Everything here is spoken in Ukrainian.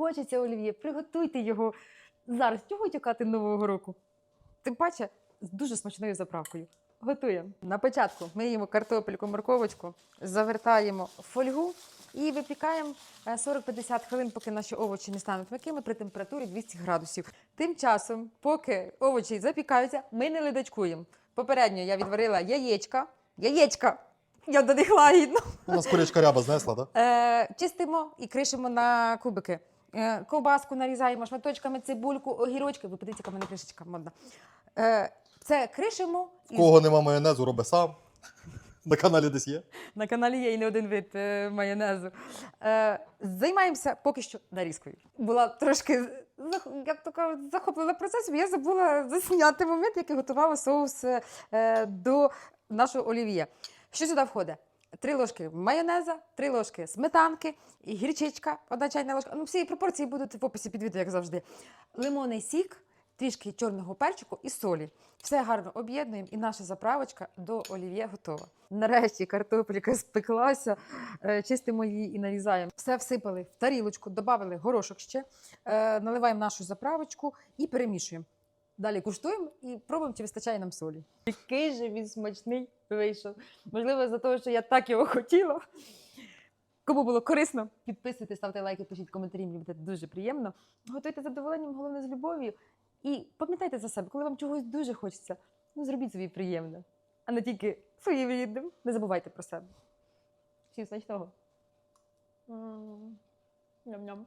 хочеться олів'є, приготуйте його зараз. Чого тікати нового року? Тим паче з дуже смачною заправкою. Готуємо. На початку ми їмо картопельку, морковочку, завертаємо в фольгу і випікаємо е, 40-50 хвилин, поки наші овочі не стануть м'якими при температурі 200 градусів. Тим часом, поки овочі запікаються, ми не ледачкуємо. Попередньо я відварила яєчка. Яєчка! Я до них лагідно. У нас курячка ряба знесла, так? Е, чистимо і кришимо на кубики. Е, ковбаску нарізаємо шматочками, цибульку, огірочки. Ви подивіться, яка в мене кришечка модна. Е, це кришимо. В кого нема майонезу, роби сам. На каналі десь є. На каналі є і не один вид е, майонезу. Займаємося поки що нарізкою. Була трошки то кажуть, захоплена процесом. Я забула засняти момент, як я готувала соус до нашого олів'є. Що сюди входить? Три ложки майонеза, три ложки сметанки, і гірчичка, одна чайна ложка. Ну, всі пропорції будуть в описі під відео, як завжди. Лимонний сік, трішки чорного перчику і солі. Все гарно об'єднуємо, і наша заправочка до олів'є готова. Нарешті картопелька спеклася, е, чистимо її і нарізаємо. Все всипали в тарілочку, додали горошок ще, е, наливаємо нашу заправочку і перемішуємо. Далі куштуємо і пробуємо, чи вистачає нам солі. Який же він смачний вийшов. Можливо, за те, що я так його хотіла. Кому було корисно, підписуйтесь, ставте лайки, пишіть коментарі, мені буде дуже приємно. Готуйте задоволенням, головне з любов'ю. І пам'ятайте за себе, коли вам чогось дуже хочеться, ну зробіть собі приємне, а не тільки своїм рідним. Не забувайте про себе. Всім смачного. Ням-ням.